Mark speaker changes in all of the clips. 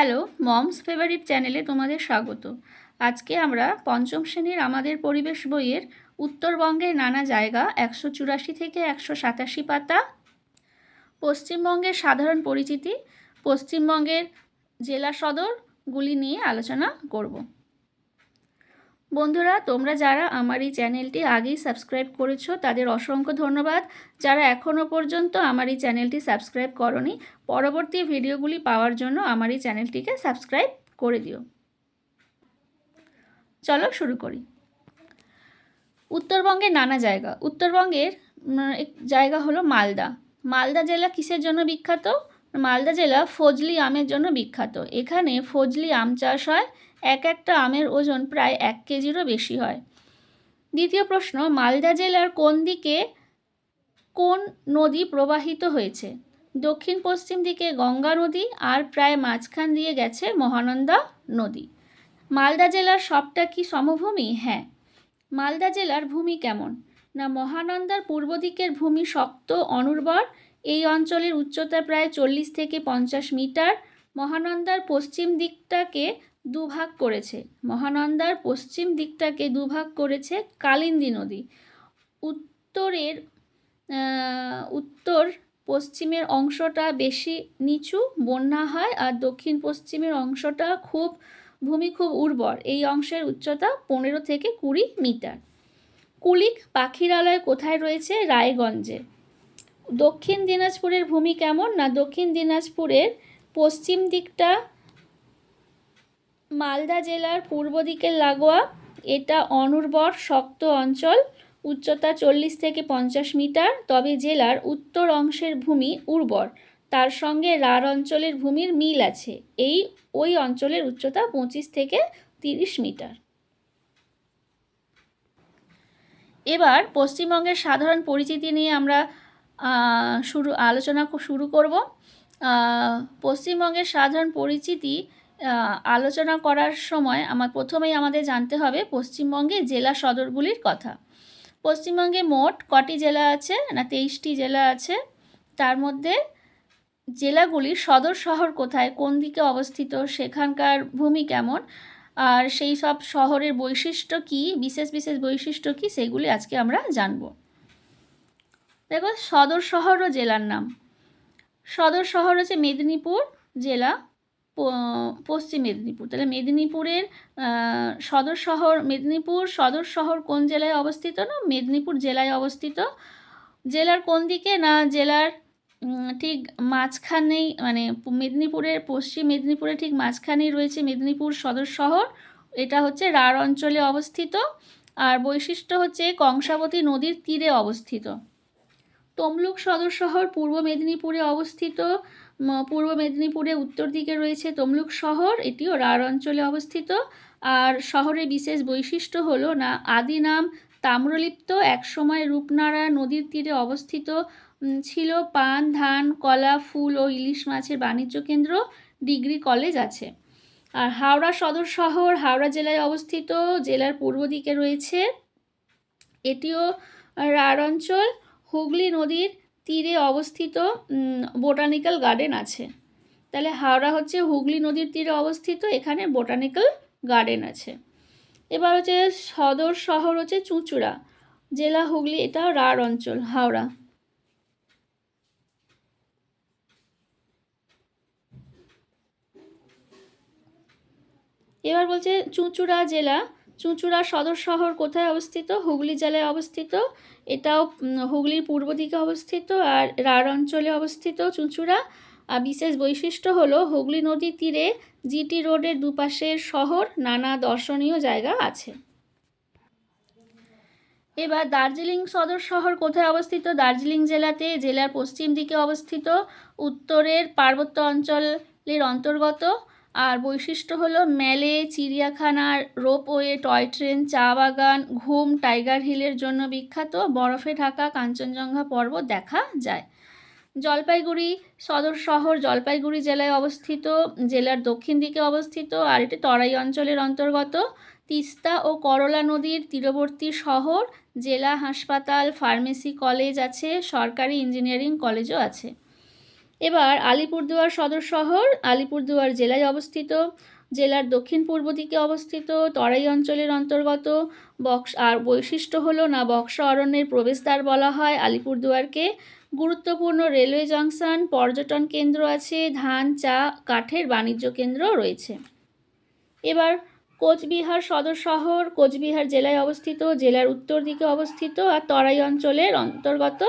Speaker 1: Hello, moms favourite চ্যানেলে তোমাদের স্বাগত। আজকে আমরা পঞ্চম শ্রেণির আমাদের পরিবেশ বইয়ের উত্তরবঙ্গের নানা জায়গা একশো চুরাশি থেকে একশো সাতাশি পাতা, পশ্চিমবঙ্গের সাধারণ পরিচিতি, পশ্চিমবঙ্গের জেলা সদরগুলি নিয়ে আলোচনা করব। বন্ধুরা, তোমরা যারা আমার এই চ্যানেলটি আগেই সাবস্ক্রাইব করেছ, তাদের অসংখ্য ধন্যবাদ। যারা এখনও পর্যন্ত আমার এই চ্যানেলটি সাবস্ক্রাইব করনি, পরবর্তী ভিডিওগুলি পাওয়ার জন্য আমার এই চ্যানেলটিকে সাবস্ক্রাইব করে দিও। চলো শুরু করি। উত্তরবঙ্গের নানা জায়গা। উত্তরবঙ্গের জায়গা হলো মালদা। মালদা জেলা কিসের জন্য বিখ্যাত? মালদা জেলা ফজলি আমের জন্য বিখ্যাত। এখানে ফজলি আম চাষ হয়, এক একটা আমের ওজন প্রায় এক কেজিরও বেশি হয়। দ্বিতীয় প্রশ্ন, মালদা জেলার কোন দিকে কোন নদী প্রবাহিত হয়েছে? দক্ষিণ পশ্চিম দিকে গঙ্গা নদী আর প্রায় মাঝখান দিয়ে গেছে মহানন্দা নদী। মালদা জেলার সবটা কি সমভূমি? হ্যাঁ। মালদা জেলার ভূমি কেমন? না, মহানন্দার পূর্ব দিকের ভূমি শক্ত, অনুর্বর এই অঞ্চলের উচ্চতা প্রায় চল্লিশ থেকে পঞ্চাশ মিটার। মহানন্দার পশ্চিম দিকটাকে দুভাগ করেছে। মহানন্দার পশ্চিম দিকটাকে দুভাগ করেছে কালিন্দী নদী। উত্তরের উত্তর পশ্চিমের অংশটা বেশি নিচু, বন্যা হয়, আর দক্ষিণ পশ্চিমের অংশটা খুব, ভূমি খুব উর্বর। এই অংশের উচ্চতা পনেরো থেকে কুড়ি মিটার। কুলিক পাখিরালয় কোথায় রয়েছে? রায়গঞ্জে। দক্ষিণ দিনাজপুরের ভূমি কেমন না দক্ষিণ দিনাজপুরের পশ্চিম দিকটা? মালদা জেলার পূর্ব দিকের লাগোয়া, এটা অনুর্বর, শক্ত অঞ্চল, উচ্চতা চল্লিশ থেকে পঞ্চাশ মিটার, তবে জেলার উত্তর অংশের ভূমি উর্বর। তার সঙ্গে রার অঞ্চলের ভূমির মিল আছে। এই, ওই অঞ্চলের উচ্চতা পঁচিশ থেকে তিরিশ মিটার। এবার পশ্চিমবঙ্গের সাধারণ পরিচিতি নিয়ে আমরা শুরু, আলোচনা শুরু করব। পশ্চিমবঙ্গের সাধারণ পরিচিতি আলোচনা করার সময় আমার প্রথমেই আমাদের জানতে হবে পশ্চিমবঙ্গে জেলা সদরগুলির কথা। পশ্চিমবঙ্গে মোট কটি জেলা আছে না তেইশটি জেলা আছে? তার মধ্যে জেলাগুলির সদর শহর কোথায়, কোন দিকে অবস্থিত, সেখানকার ভূমি কেমন, আর সেই সব শহরের বৈশিষ্ট্য কী, বিশেষ বিশেষ বৈশিষ্ট্য কী, সেগুলি আজকে আমরা জানব। দেখো সদর শহর ও জেলার নাম। সদর শহর হচ্ছে মেদিনীপুর জেলা পশ্চিম মেদিনীপুর। তাহলে মেদিনীপুরের সদর শহর, মেদিনীপুর সদর শহর কোন জেলায় অবস্থিত না মেদিনীপুর জেলায় অবস্থিত? জেলার কোন দিকে না জেলার ঠিক মাঝখানেই মানে মেদিনীপুরের পশ্চিম মেদিনীপুরের ঠিক মাঝখানেই রয়েছে মেদিনীপুর সদর শহর। এটা হচ্ছে রাঢ় অঞ্চলে অবস্থিত। আর বৈশিষ্ট্য হচ্ছে কংসাবতী নদীর তীরে অবস্থিত। তমলুক সদর শহর পূর্ব মেদিনীপুরে অবস্থিত পূর্ব মেদিনীপুরে উত্তর দিকে রয়েছে তমলুক শহর, এটিও রাঢ় অঞ্চলে অবস্থিত। আর শহরের বিশেষ বৈশিষ্ট্য হলো না, আদি নাম তাম্রলিপ্ত একসময় রূপনারায়ণ নদীর তীরে অবস্থিত ছিল পান, ধান, কলা, ফুল ও ইলিশ মাছের বাণিজ্য কেন্দ্র, ডিগ্রি কলেজ আছে। আর হাওড়া সদর শহর হাওড়া জেলায় অবস্থিত, জেলার পূর্ব দিকে রয়েছে, এটিও রাঢ় অঞ্চল। হুগলি নদীর তীরে অবস্থিত বোটানিক্যাল গার্ডেন আছে। তাহলে হাওড়া হচ্ছে হুগলি নদীর তীরে অবস্থিত, এখানে বোটানিক্যাল গার্ডেন আছে। এবার হচ্ছে সদর শহর হচ্ছে চুঁচুড়া, জেলা হুগলি, এটাও রাঢ় অঞ্চল, হাওড়া। এবার বলছে চুঁচুড়া জেলা চুঁচুড়া সদর শহর কোথায় অবস্থিত? হুগলি জেলায় অবস্থিত। এটাও হুগলির পূর্ব দিকে অবস্থিত আর রাঢ় অঞ্চলে অবস্থিত চুঁচুড়া। আর বিশেষ বৈশিষ্ট্য হলো হুগলি নদীর তীরে জিটি রোডের দুপাশের শহর নানা দর্শনীয় জায়গা আছে। এবার দার্জিলিং সদর শহর কোথায় অবস্থিত? দার্জিলিং জেলাতে, জেলার পশ্চিম দিকে অবস্থিত। উত্তরের পার্বত্য অঞ্চলের অন্তর্গত। আর বৈশিষ্ট্য হলো মেলে, চিড়িয়াখানার রোপওয়ে, টয় ট্রেন, চা বাগান, ঘুম, টাইগার হিলের জন্য বিখ্যাত, বরফে ঢাকা, কাঞ্চনজঙ্ঘা পর্বত দেখা যায়। জলপাইগুড়ি সদর শহর জলপাইগুড়ি জেলায় অবস্থিত, জেলার দক্ষিণ দিকে অবস্থিত, আর এটি তরাই অঞ্চলের অন্তর্গত। তিস্তা ও করলা নদীর তীরবর্তী শহর, জেলা হাসপাতাল, ফার্মেসি কলেজ আছে, সরকারি ইঞ্জিনিয়ারিং কলেজও আছে। এবার আলিপুরদুয়ার সদর শহর, আলিপুরদুয়ার জেলায় অবস্থিত। জেলার দক্ষিণ পূর্ব দিকে অবস্থিত। তরাই অঞ্চলের অন্তর্গত। বক্স আর বৈশিষ্ট্য হলো না, বক্সা অরণ্যের প্রবেশদ্বার বলা হয় আলিপুরদুয়ারকে। গুরুত্বপূর্ণ রেলওয়ে জংশন, পর্যটন কেন্দ্র আছে, ধান, চা, কাঠের বাণিজ্য কেন্দ্র রয়েছে। এবার কোচবিহার সদর শহর, কোচবিহার জেলায় অবস্থিত। জেলার উত্তর দিকে অবস্থিত আর তরাই অঞ্চলের অন্তর্গত।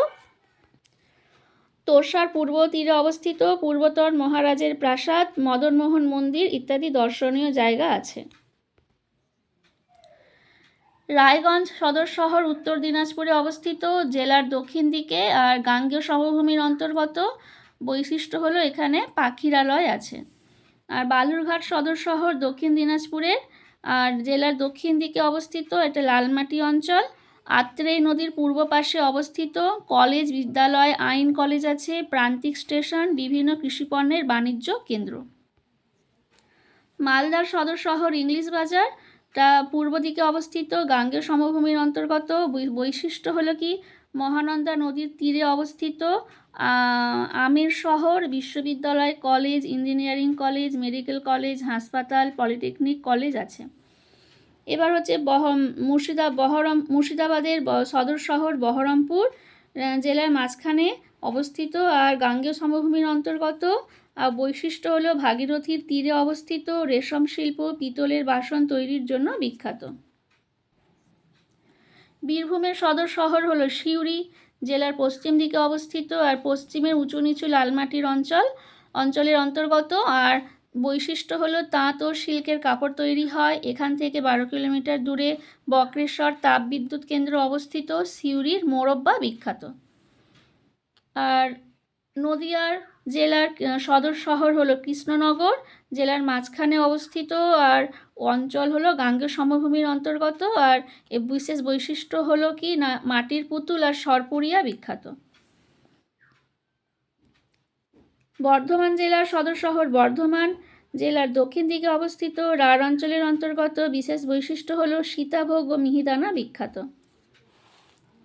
Speaker 1: তোরসার পূর্ব তীরে অবস্থিত পূর্বতন মহারাজের প্রাসাদ, মদনমোহন মন্দির ইত্যাদি দর্শনীয় জায়গা আছে। রায়গঞ্জ সদর শহর উত্তর দিনাজপুরে অবস্থিত। জেলার দক্ষিণ দিকে আর গাঙ্গেয় সমভূমির অন্তর্গত বৈশিষ্ট্য হলো এখানে পাখিরালয় আছে। আর বালুরঘাট সদর শহর দক্ষিণ দিনাজপুরের আর জেলার দক্ষিণ দিকে অবস্থিত এটা লালমাটি অঞ্চল। আত্রেই নদীর পূর্ব পাশে অবস্থিত কলেজ, বিদ্যালয়, আইন কলেজ আছে, প্রান্তিক স্টেশন, বিভিন্ন কৃষিপণ্যের বাণিজ্য কেন্দ্র। মালদার সদর শহর ইংলিশ বাজার, তা পূর্ব দিকে অবস্থিত, গাঙ্গেয় সমভূমির অন্তর্গত বৈশিষ্ট্য হলো কি? মহানন্দা নদীর তীরে অবস্থিত আমির শহর, বিশ্ববিদ্যালয়, college, engineering college, medical college, হাসপাতাল, পলিটেকনিক কলেজ আছে। এবার হচ্ছে বহ মুর্শিদা বহরম, মুর্শিদাবাদের সদর শহর বহরমপুর জেলার মাঝখানে অবস্থিত আর গাঙ্গেয় সমভূমির অন্তর্গত। আর বৈশিষ্ট্য হলো ভাগীরথীর তীরে অবস্থিত রেশম শিল্প পিতলের বাসন তৈরির জন্য বিখ্যাত। বীরভূমের সদর শহর হলো সিউড়ি, জেলার পশ্চিম দিকে অবস্থিত আর পশ্চিমের উঁচু নিচু লালমাটির অঞ্চল, অঞ্চলের অন্তর্গত। আর বৈশিষ্ট্য হলো তাঁত ও সিল্কের কাপড় তৈরি হয়। এখান থেকে বারো কিলোমিটার দূরে বক্রেশ্বর তাপবিদ্যুৎ কেন্দ্র অবস্থিত। সিউড়ির মোরব্বা বিখ্যাত। আর নদিয়ার জেলার সদর শহর হলো কৃষ্ণনগর। জেলার মাঝখানে অবস্থিত। আর অঞ্চল হলো গাঙ্গেয় সমভূমির অন্তর্গত। আর বিশেষ বৈশিষ্ট্য হলো কি না, মাটির পুতুল আর সরপুরিয়া বিখ্যাত। বর্ধমান জেলার সদর শহর বর্ধমান জেলার দক্ষিণ দিকে অবস্থিত রাঢ় অঞ্চলের অন্তর্গত বিশেষ বৈশিষ্ট্য হল সীতাভোগ ও মিহিদানা বিখ্যাত।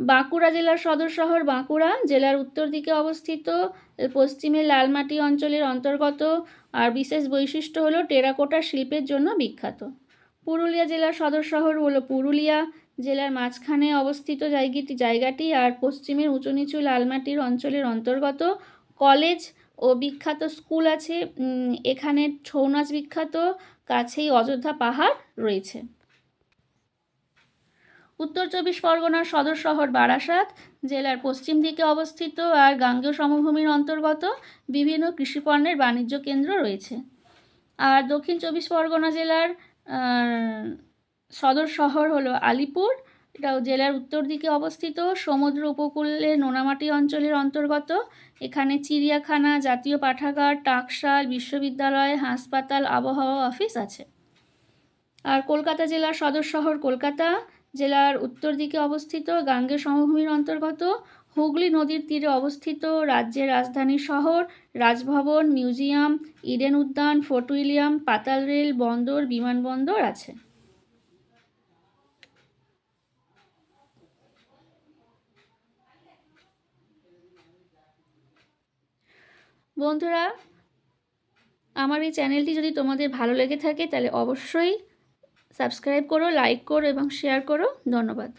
Speaker 1: বাঁকুড়া জেলার সদর শহর বাঁকুড়া, জেলার উত্তর দিকে অবস্থিত, পশ্চিমে লালমাটি অঞ্চলের অন্তর্গত আর বিশেষ বৈশিষ্ট্য হলো টেরাকোটা শিল্পের জন্য বিখ্যাত। পুরুলিয়া জেলার সদর শহর হলো পুরুলিয়া, জেলার মাঝখানে অবস্থিত জায়গাটি জায়গাটি আর পশ্চিমের উঁচু নিচু লালমাটির অঞ্চলের অন্তর্গত কলেজ ও বিখ্যাত স্কুল আছে এখানে ছৌ নাচ বিখ্যাত, কাছেই অযোধ্যা পাহাড় রয়েছে। উত্তর চব্বিশ পরগনার সদর শহর বারাসাত, জেলার পশ্চিম দিকে অবস্থিত আর গাঙ্গেয় সমভূমির অন্তর্গত বিভিন্ন কৃষিপণ্যের বাণিজ্য কেন্দ্র রয়েছে। আর দক্ষিণ চব্বিশ পরগনা জেলার সদর শহর হলো আলিপুর এটাও জেলার উত্তর দিকে অবস্থিত সমুদ্র উপকূলে নোনামাটি অঞ্চলের অন্তর্গত। এখানে চিড়িয়াখানা, জাতীয় পাঠাগার, টাকশাল, বিশ্ববিদ্যালয়, হাসপাতাল, আবহাওয়া অফিস আছে। আর কলকাতা জেলার সদর শহর কলকাতা। জেলার উত্তর দিকে অবস্থিত গাঙ্গে সমভূমির অন্তর্গত। হুগলি নদীর তীরে অবস্থিত রাজ্যের রাজধানী শহর। রাজভবন, মিউজিয়াম, ইডেন উদ্যান, ফোর্ট উইলিয়াম, পাতাল রেল, বন্দর বিমানবন্দর আছে। বন্ধুরা, আমার এই চ্যানেলটি যদি তোমাদের ভালো লেগে থাকে, তাহলে অবশ্যই সাবস্ক্রাইব করো, লাইক করো এবং শেয়ার করো। ধন্যবাদ।